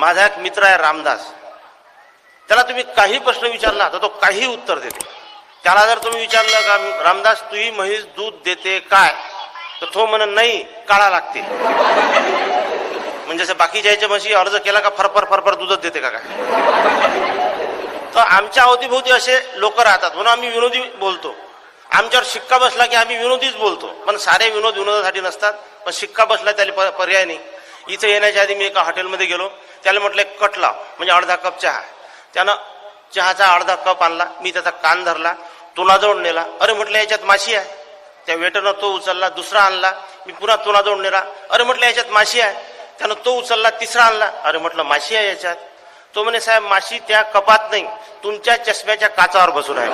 माझा एक मित्र आहे रामदास. त्याला तुम्ही काही प्रश्न विचारला तर तो काही उत्तर देते. त्याला जर तुम्ही विचारलं का रामदास तुही म्हैस दूध देते काय? तर तो म्हण नाही काळा लागते. म्हणजे असं बाकीच्या याच्या म्हशी अर्ज केला का फरफर फरफर दूधच देते का काय? तर आमच्या अवतीभोवती असे लोक राहतात. म्हणून आम्ही विनोदी बोलतो. आमच्यावर शिक्का बसला की आम्ही विनोदीच बोलतो. पण सारे विनोद विनोदासाठी नसतात. पण शिक्का बसला त्याला प- पर्याय नाही. इथं येण्याच्या आधी मी एका हॉटेलमध्ये गेलो. त्याला म्हटलं एक कट लाव. म्हणजे अर्धा कप चहा. त्यानं चहाचा अर्धा कप आणला मी त्याचा कान धरला तुनाजवळ नेला. अरे म्हटलं याच्यात माशी आहे. त्या वेटरनं तो उचलला दुसरा आणला. मी पुन्हा तुनाजवळ नेला. अरे म्हटलं याच्यात माशी आहे. त्यानं तो उचलला तिसरा आणला. अरे म्हटलं माशी आहे याच्यात. तो म्हणे साहेब माशी त्या कपात नाही. तुमच्या चष्म्याच्या काचावर बसून आहे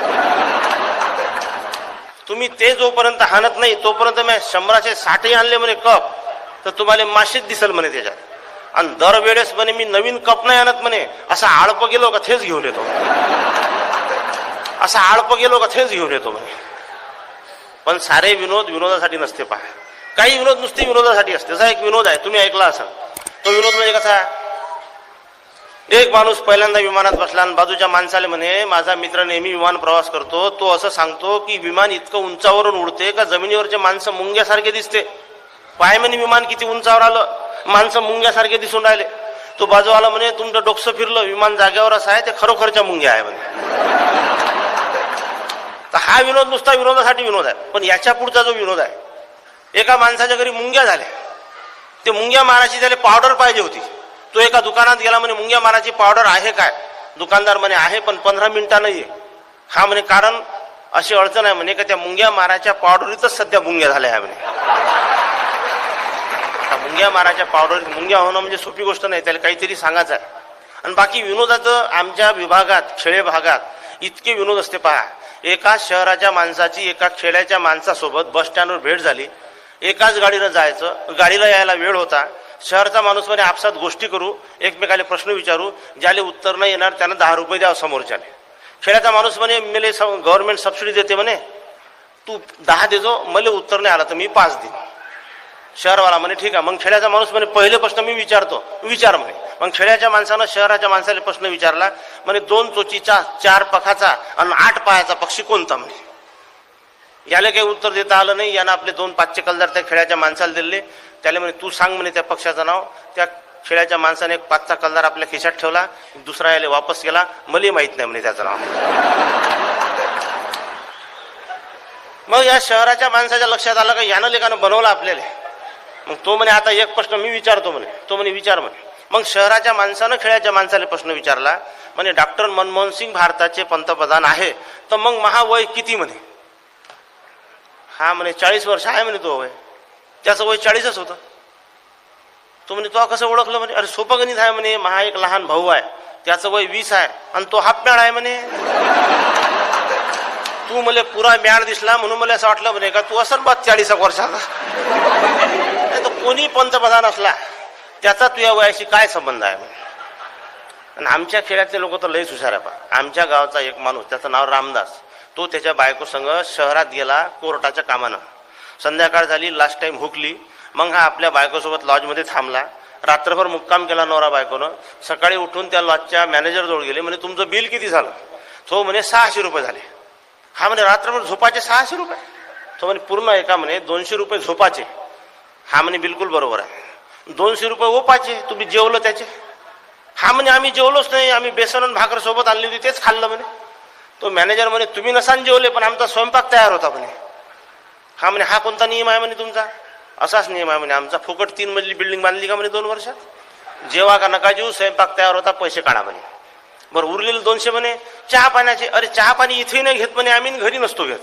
तुम्ही ते जोपर्यंत हाणत नाही तोपर्यंत मी शंभराचे साठही आणले म्हणे कप तर तुम्हाला माशीच दिसल म्हणे त्याच्यात. आणि दरवेळेस म्हणे मी नवीन कप नाही आणत म्हणे असा आळप गेलो का थेच घेऊन येतो. असा आळप गेलो का थेच घेऊन येतो म्हणे. पण सारे विनोद विनोदासाठी नसते पहा. काही विनोद नुसते विनोदासाठी असते. जसा एक विनोद आहे तुम्ही ऐकला असाल. तो विनोद म्हणजे कसा? एक माणूस पहिल्यांदा विमानात बसला आणि बाजूच्या माणसाला म्हणे माझा मित्र नेहमी विमान प्रवास करतो. तो असं सांगतो की विमान इतकं उंचावरून उडते का? जमिनीवरचे माणसं मुंग्यासारखे दिसते. पाय म्हणे विमान किती उंचावर आलं. माणसं मुंग्यासारखे दिसून राहिले. तो बाजूवाला म्हणे तुमचं डोकसं फिरलं विमान जागेवरच आहे ते खरोखरच्या मुंग्या आहे म्हणे. तर हा विनोद नुसता विनोदासाठी विनोद आहे. पण याच्या पुढचा जो विनोद आहे एका माणसाच्या घरी मुंग्या झाल्या. ते मुंग्या मारायची त्याला पावडर पाहिजे होती. तो एका दुकानात गेला म्हणे मुंग्या मारायची पावडर आहे काय? दुकानदार म्हणे आहे पण पंधरा मिनिटानं ये हा म्हणे कारण अशी अडचण आहे म्हणे का त्या मुंग्या मारायच्या पावडरीतच सध्या मुंग्या झाल्या आहे म्हणे. मुंग्या मारायच्या पावडर मुंग्या होणं म्हणजे सोपी गोष्ट नाही त्याला काहीतरी सांगायचं आहे. आणि बाकी विनोदाचं आमच्या विभागात खेडे भागात इतके विनोद असते पहा. एका शहराच्या माणसाची एका खेड्याच्या माणसासोबत बस स्टँडवर भेट झाली. एकाच गाडीनं जायचं गाडीला यायला वेळ होता. शहरचा माणूस म्हणे आपसात गोष्टी करू एकमेकाला प्रश्न विचारू ज्याला उत्तर नाही येणार त्यांना दहा रुपये द्यावं समोरच्याने खेड्याचा माणूस म्हणे मला गव्हर्नमेंट सबसिडी देते म्हणे. तू दहा देजो मला उत्तर नाही आलं तर मी पाच देईन. शहरवाला म्हणे ठीक आहे. मग खेड्याचा माणूस म्हणे पहिले प्रश्न मी विचारतो. विचार म्हणे. मग खेड्याच्या माणसानं शहराच्या माणसाला प्रश्न विचारला. म्हणे दोन चोचीचा चार पखाचा आणि आठ पायाचा पक्षी कोणता म्हणे? याला काही उत्तर देता आलं नाही. यानं आपले दोन पाचशे कलदार त्या खेड्याच्या माणसाला दिले. त्याला म्हणे तू सांग म्हणे त्या पक्षाचं नाव. त्या खेड्याच्या माणसाने एक पाचचा कलदार आपल्या खिशात ठेवला. दुसरा याला वापस केला मलाही माहीत नाही म्हणे त्याचं नाव. मग या शहराच्या माणसाच्या लक्षात आलं का? यानं लेखानं बनवलं आपल्याला. मग तो म्हणे आता एक प्रश्न मी विचारतो म्हणे. तो म्हणे विचार म्हणे. मग शहराच्या माणसानं खेळाच्या माणसाला प्रश्न विचारला म्हणे डॉक्टर मनमोहन सिंग भारताचे पंतप्रधान आहे तर मग महावय किती म्हणे? हा म्हणे चाळीस वर्ष आहे म्हणे तो वय. त्याचं वय चाळीसच होतं. तो म्हणे तो कसं ओळखलं म्हणे? अरे सोपगणित आहे म्हणे महा एक लहान भाऊ आहे. त्याचं वय वीस आहे. आणि तो हाफ मॅड आहे म्हणे. तू मला पुरा मॅड दिसला म्हणून मला असं वाटलं म्हणे का? तू असं बा चाळीस वर्षाचा. कोणी पंतप्रधान असला त्याचा तुझ्या वयाशी काय संबंध आहे? म्हणे आणि आमच्या खेड्यातले लोक तर लयच हुशार आहे पा आमच्या गावचा एक माणूस त्याचं नाव रामदास. तो त्याच्या बायको संग शहरात गेला कोर्टाच्या कामानं. संध्याकाळ झाली लास्ट टाइम हुकली. मग हा आपल्या बायकोसोबत लॉजमध्ये थांबला. रात्रभर मुक्काम केला नवरा बायकोनं. सकाळी उठून त्या लॉजच्या मॅनेजरजवळ गेले. म्हणे तुमचं बिल किती झालं? तो म्हणे सहाशे रुपये झाले. हा म्हणे रात्रभर झोपाचे सहाशे रुपये? तो म्हणे पूर्ण एका म्हणे दोनशे रुपये झोपाचे. हा म्हणे बिलकुल बरोबर आहे. दोनशे रुपये ओपाचे तुम्ही जेवलं त्याचे? हा म्हणे आम्ही जेवलोच नाही आम्ही बेसन आणि भाकर सोबत आणली होती तेच खाल्लं म्हणे. तो मॅनेजर म्हणे तुम्ही नसान जेवले पण आमचा स्वयंपाक तयार होता म्हणे. हा म्हणे हा कोणता नियम आहे म्हणे तुमचा? असाच नियम आहे म्हणे आमचा फुकट तीन मजली बिल्डिंग बांधली का म्हणे दोन वर्षात? जेवा का नका जेऊ स्वयंपाक तयार होता पैसे काढा म्हणे. बरं उरलेले दोनशे म्हणे चहा पाण्याचे अरे चहा पाणी इथेही नाही घेत म्हणे आम्ही घरी नसतो घेत.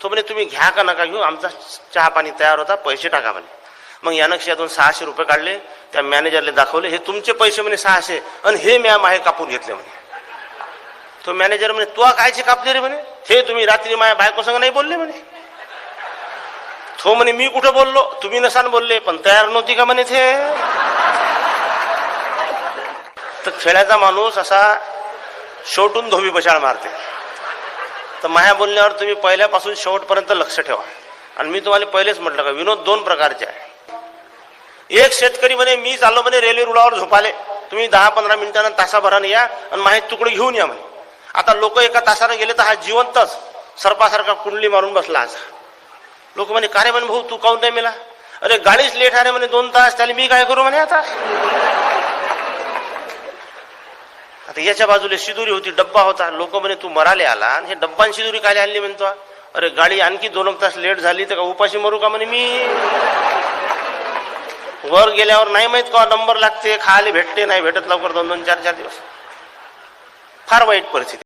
तो म्हणे तुम्ही घ्या का नका घेऊ आमचा चहा पाणी तयार होता पैसे टाका म्हणे. मग या नक्षातून सहाशे रुपये काढले त्या मॅनेजरला दाखवले हे तुमचे पैसे म्हणे सहाशे आणि हे मॅम आहे कापून घेतले म्हणे. तो मॅनेजर म्हणे तू कायचे कापले रे म्हणे? हे तुम्ही रात्री माझ्या बायको संग नाही बोलले म्हणे. तो म्हणे मी कुठं बोललो? तुम्ही नसान बोलले पण तयार नव्हती का म्हणे ते? तर खेड्याचा माणूस असा शेवटून धोबी पछाड मारते. तर माया बोलण्यावर तुम्ही पहिल्यापासून शेवटपर्यंत लक्ष ठेवा. आणि मी तुम्हाला पहिलेच म्हटलं का विनोद दोन प्रकारचे आहे. एक शेतकरी म्हणे मी चाललो म्हणे रेल्वे रुळावर झोपाले. तुम्ही दहा पंधरा मिनिटानं तासाभरानं या आणि माहीत तुकडे घेऊन या म्हणे. आता लोक एका तासानं गेले तर हा जिवंतच सर्पासारखा कुंडली मारून बसला आज. लोक म्हणे का रे म्हणे भाऊ तू काऊन नाही मिला? अरे गाडीच लेट आहे म्हणे दोन तास त्याला मी काय करू म्हणे आता? आता याच्या बाजूला शिदुरी होती डब्बा होता. लोक म्हणे तू मराले आला आणि हे डब्बान शिदुरी काय आणली म्हणतो? अरे गाडी आणखी दोन एक तास लेट झाली तर का उपाशी मरू का म्हणे मी? वर गेल्यावर नाही माहीत का नंबर लागते खायला भेटते नाही भेटत लवकर दोन दोन चार चार दिवस. फार वाईट परिस्थिती.